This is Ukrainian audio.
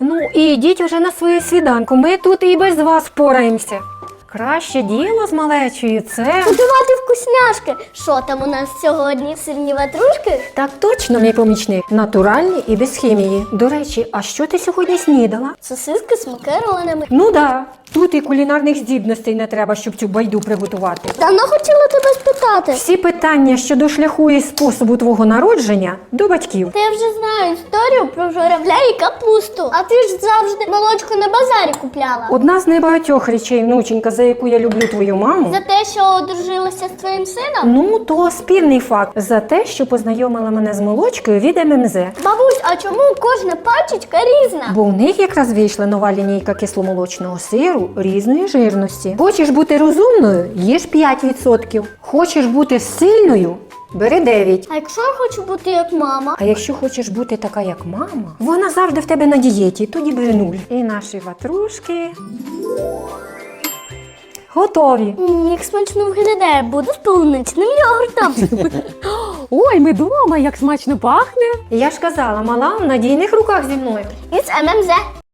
Ну, і йдіть уже на свою свіданку. Ми тут і без вас впораємося. Краще діло з малечою це. Готувати вкусняшки. Що там у нас сьогодні? Сильні ватрушки? Так точно, мій помічник. Натуральні і без хімії. До речі, а що ти сьогодні снідала? Сосиски з макаронами. Ну да, тут і кулінарних здібностей не треба, щоб цю байду приготувати. Давно хотіла тебе спитати. Всі питання щодо шляху і способу твого народження до батьків. Та я вже знаю історію про журавля і капусту. А ти ж завжди молочко на базарі купляла. Одна з небагатьох речей, внученька, за яку я люблю твою маму. За те, що одружилася з твоїм сином? Ну, то спільний факт за те, що познайомила мене з молочкою від ММЗ. Бабусь, а чому кожна пачечка різна? Бо в них якраз вийшла нова лінійка кисломолочного сиру різної жирності. Хочеш бути розумною, їж 5%. Хочеш бути сильною, бери 9%. А якщо я хочу бути як мама? А якщо хочеш бути така, як мама, вона завжди в тебе на дієті, тоді бери нуль. І наші ватрушки готові. М, Як смачно виглядає, буду з полуничним йогуртом. Ой, ми дома, як смачно пахне. Я ж казала, мала в надійних руках зі мною. Із ММЗ.